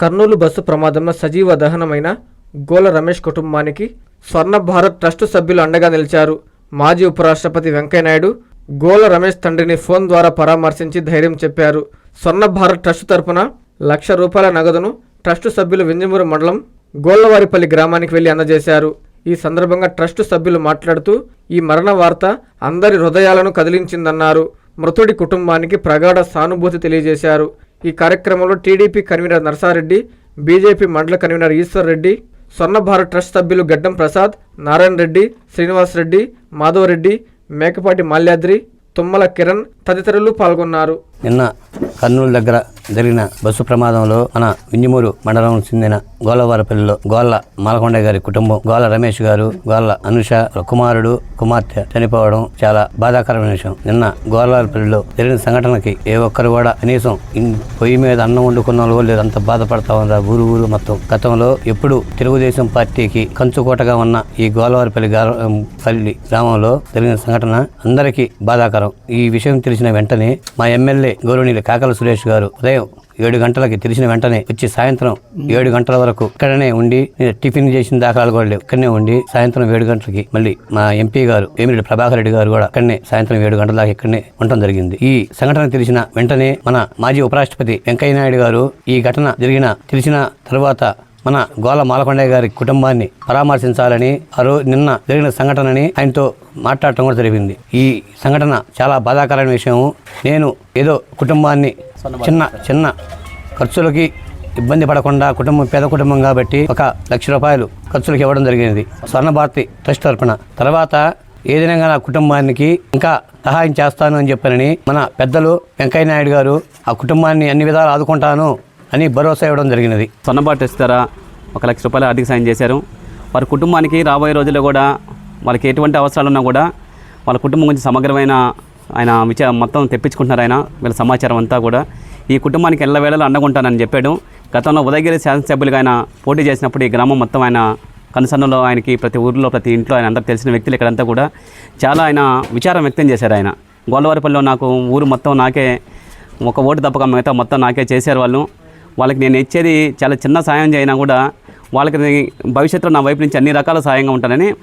Kurnool bus ప్రమాదంలో సజీవ దహనమైన గోల రమేష్ కుటుంబానికి స్వర్ణ భారత్ ట్రస్టు సభ్యులు అండగా నిలిచారు. మాజీ ఉపరాష్ట్రపతి వెంకయ్యనాయుడు గోల రమేష్ తండ్రిని ఫోన్ ద్వారా పరామర్శించి ధైర్యం చెప్పారు. స్వర్ణ భారత్ ట్రస్టు తరపున లక్ష రూపాయల నగదును ట్రస్టు సభ్యులు వింజమూరు మండలం గోళ్ళవారిపల్లి గ్రామానికి వెళ్ళి అందజేశారు. ఈ సందర్భంగా ట్రస్టు సభ్యులు మాట్లాడుతూ ఈ మరణ వార్త అందరి హృదయాలను కదిలించిందన్నారు. మృతుడి కుటుంబానికి ప్రగాఢ సానుభూతి తెలియజేశారు. ఈ కార్యక్రమంలో టీడీపీ కన్వీనర్ నరసారెడ్డి బీజేపీ మండల కన్వీనర్ ఈశ్వర్ రెడ్డి స్వర్ణ భారత్ ట్రస్ట్ సభ్యులు గడ్డం ప్రసాద్ నారాయణ రెడ్డి శ్రీనివాస్ రెడ్డి మాధవరెడ్డి మేకపాటి మాల్యాద్రి తుమ్మల కిరణ్ తదితరులు పాల్గొన్నారు. నిన్న కర్నూలు దగ్గర జరిగిన బస్సు ప్రమాదంలో మన వింజమూరు మండలం చెందిన గోలవారపల్లిలో గోళ్ళ మాలకొండ గారి కుటుంబం గోళ్ళ రమేష్ గారు గోళ్ళ అనుష కుమారుడు కుమార్తె చనిపోవడం చాలా బాధాకరమైన విషయం. నిన్న గోలవారపల్లిలో జరిగిన సంఘటనకి ఏ ఒక్కరు కూడా కనీసం పొయ్యి మీద అన్నం వండుకున్న వాళ్ళు లేదు అంత బాధపడతా ఉన్నారు ఊరు ఊరు మొత్తం. గతంలో ఎప్పుడు తెలుగుదేశం పార్టీకి కంచుకోటగా ఉన్న ఈ గోలవారిపల్లి పల్లి గ్రామంలో జరిగిన సంఘటన అందరికీ బాధాకరం. ఈ విషయం తెలిసిన వెంటనే మా ఎమ్మెల్యే గౌరవనీయులు కాకల సురేష్ గారు ఉదయం ఏడు గంటలకి తెలిసిన వెంటనే వచ్చి సాయంత్రం ఏడు గంటల వరకు ఇక్కడనే ఉండి టిఫిన్ చేసిన దాఖలాలు కూడా లేవు. ఇక్కడనే ఉండి సాయంత్రం ఏడు గంటలకి మళ్ళీ మా ఎంపీ గారు వేమిరెడ్డి ప్రభాకర్ రెడ్డి గారు కూడా ఇక్కడనే సాయంత్రం ఏడు గంటల దాకా ఇక్కడనే ఉండటం జరిగింది. ఈ సంఘటన తెలిసిన వెంటనే మన మాజీ ఉపరాష్ట్రపతి వెంకయ్య నాయుడు గారు ఈ ఘటన జరిగిన తెలిసిన తర్వాత మన గోల మాలకొండయ్య గారి కుటుంబాన్ని పరామర్శించాలని ఆ నిన్న జరిగిన సంఘటనని ఆయనతో మాట్లాడటం కూడా జరిగింది. ఈ సంఘటన చాలా బాధాకరమైన విషయం. నేను ఏదో కుటుంబాన్ని చిన్న చిన్న ఖర్చులకి ఇబ్బంది పడకుండా కుటుంబం పేద కుటుంబం కాబట్టి ఒక లక్ష రూపాయలు ఖర్చులకు ఇవ్వడం జరిగింది స్వర్ణ భారతి ట్రస్ట్ తరపున. తర్వాత ఏదైనా నా కుటుంబానికి ఇంకా సహాయం చేస్తాను అని చెప్పానని మన పెద్దలు వెంకయ్య నాయుడు గారు ఆ కుటుంబాన్ని అన్ని విధాలు ఆదుకుంటాను అని భరోసా ఇవ్వడం జరిగినది. సొన్నబాటు ఇస్తారా? ఒక లక్ష రూపాయలు ఆర్థిక సాయం చేశారు. వారి కుటుంబానికి రాబోయే రోజుల్లో కూడా వాళ్ళకి ఎటువంటి అవసరాలు ఉన్నా కూడా వాళ్ళ కుటుంబం గురించి సమగ్రమైన ఆయన విచార మొత్తం తెప్పించుకుంటున్నారు ఆయన వీళ్ళ సమాచారం అంతా కూడా. ఈ కుటుంబానికి ఎల్లవేళలో అండగుంటానని చెప్పాడు. గతంలో ఉదయగిరి శాసనసభ్యులుగా ఆయన పోటీ చేసినప్పుడు ఈ గ్రామం మొత్తం ఆయన కనుసన్నలో ఆయనకి ప్రతి ఊరిలో ప్రతి ఇంట్లో ఆయన అందరూ తెలిసిన వ్యక్తులు ఇక్కడంతా కూడా చాలా ఆయన విచారం వ్యక్తం చేశారు ఆయన. గోల్లవారిపల్లిలో నాకు ఊరు మొత్తం నాకే ఒక ఓటు తప్పక మిగతా మొత్తం నాకే చేశారు వాళ్ళు. వాళ్ళకి నేను ఇచ్చేది చాలా చిన్న సాయం చేయనా కూడా వాళ్ళకి భవిష్యత్తులో నా వైపు నుంచి అన్ని రకాల సాయంగా ఉంటానని మా